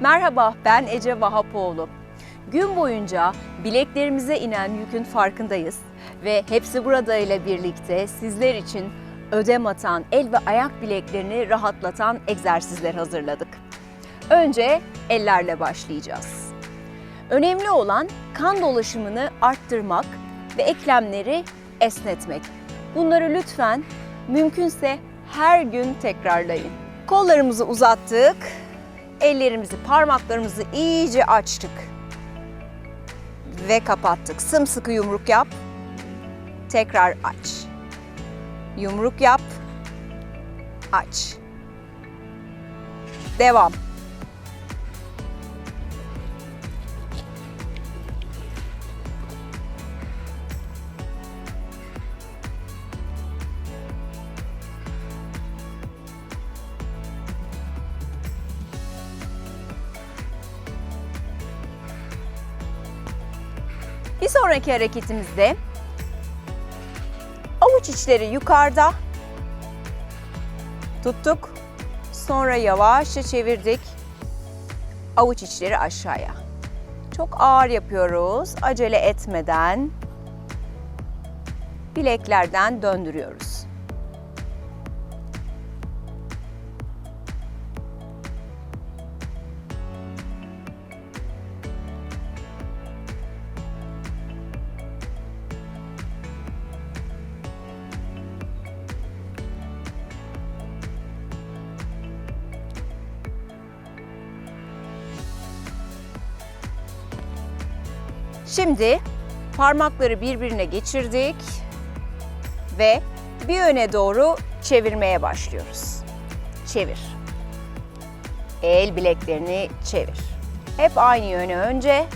Merhaba, ben Ece Vahapoğlu. Gün boyunca bileklerimize inen yükün farkındayız ve hepsi burada ile birlikte sizler için ödem atan el ve ayak bileklerini rahatlatan egzersizler hazırladık. Önce ellerle başlayacağız. Önemli olan kan dolaşımını arttırmak ve eklemleri esnetmek. Bunları lütfen mümkünse her gün tekrarlayın. Kollarımızı uzattık. Ellerimizi, parmaklarımızı iyice açtık. Ve kapattık. Sımsıkı yumruk yap. Tekrar aç. Yumruk yap. Aç. Devam. Sonraki hareketimizde avuç içleri yukarıda tuttuk. Sonra yavaşça çevirdik. Avuç içleri aşağıya. Çok ağır yapıyoruz. Acele etmeden bileklerden döndürüyoruz. Şimdi parmakları birbirine geçirdik ve bir öne doğru çevirmeye başlıyoruz. Çevir. El bileklerini çevir. Hep aynı yöne önce.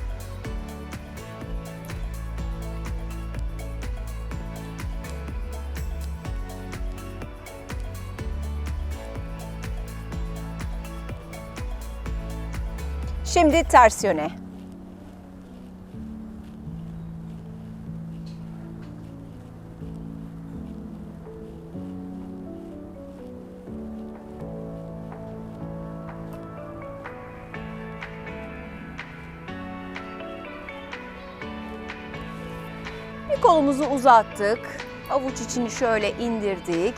Şimdi ters yöne. Kolumuzu uzattık. Avuç içini şöyle indirdik.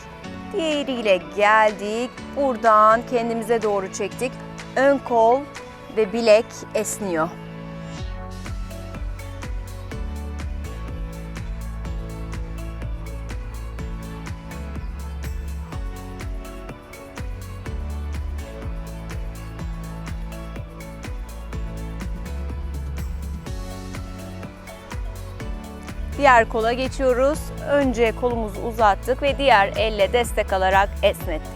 Diğeriyle geldik. Buradan kendimize doğru çektik. Ön kol ve bilek esniyor. Diğer kola geçiyoruz. Önce kolumuzu uzattık ve diğer elle destek alarak esnettik.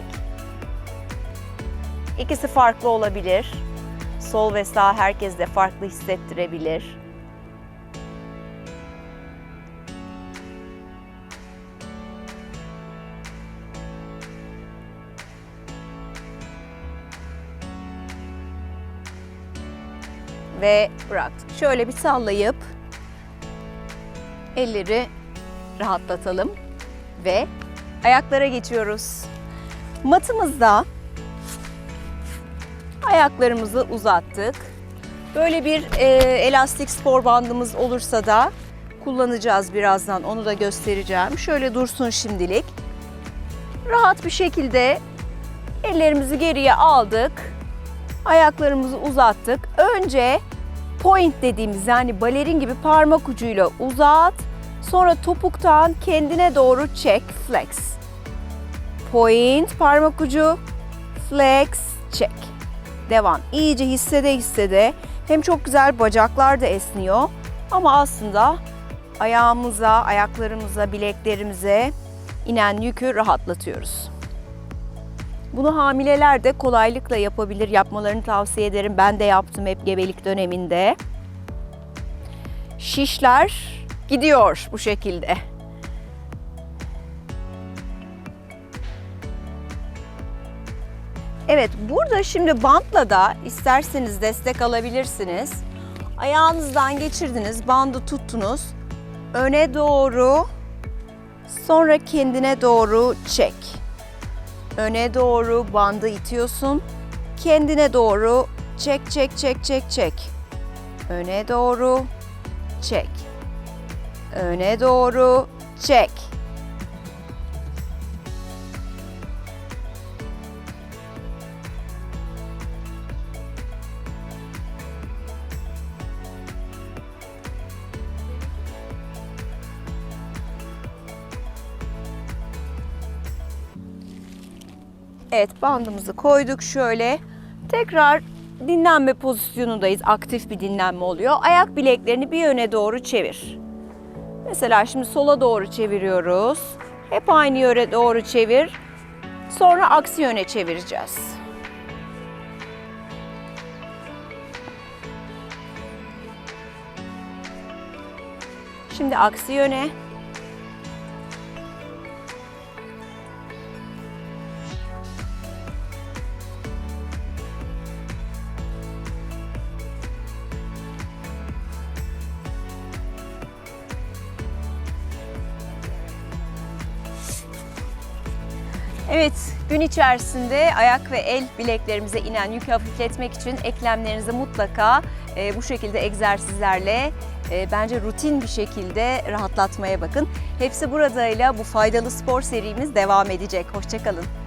İkisi farklı olabilir. Sol ve sağ herkes de farklı hissettirebilir. Ve bıraktık. Şöyle bir sallayıp elleri rahatlatalım ve ayaklara geçiyoruz. Matımızda ayaklarımızı uzattık. Böyle bir e, elastik spor bandımız olursa da kullanacağız birazdan. Onu da göstereceğim. Şöyle dursun şimdilik. Rahat bir şekilde ellerimizi geriye aldık. Ayaklarımızı uzattık. Önce point dediğimiz yani balerin gibi parmak ucuyla uzat. Sonra topuktan kendine doğru çek, flex. Point, parmak ucu, flex, çek. Devam. İyice hissede hissede. Hem çok güzel bacaklar da esniyor. Ama aslında ayağımıza, ayaklarımıza, bileklerimize inen yükü rahatlatıyoruz. Bunu hamileler de kolaylıkla yapabilir. Yapmalarını tavsiye ederim. Ben de yaptım hep gebelik döneminde. Şişler gidiyor bu şekilde. Evet, burada şimdi bantla da isterseniz destek alabilirsiniz. Ayağınızdan geçirdiniz, bandı tuttunuz. Öne doğru, sonra kendine doğru çek. Öne doğru bandı itiyorsun. Kendine doğru çek, çek, çek, çek, çek. Öne doğru, çek. Öne doğru, çek. Evet bandımızı koyduk şöyle. Tekrar dinlenme pozisyonundayız. Aktif bir dinlenme oluyor. Ayak bileklerini bir yöne doğru çevir. Mesela şimdi sola doğru çeviriyoruz. Hep aynı yöne doğru çevir. Sonra aksi yöne çevireceğiz. Şimdi aksi yöne. Evet, gün içerisinde ayak ve el bileklerimize inen yükü hafifletmek için eklemlerinizi mutlaka e, bu şekilde egzersizlerle e, bence rutin bir şekilde rahatlatmaya bakın. Hepsi buradayla bu faydalı spor serimiz devam edecek. Hoşçakalın.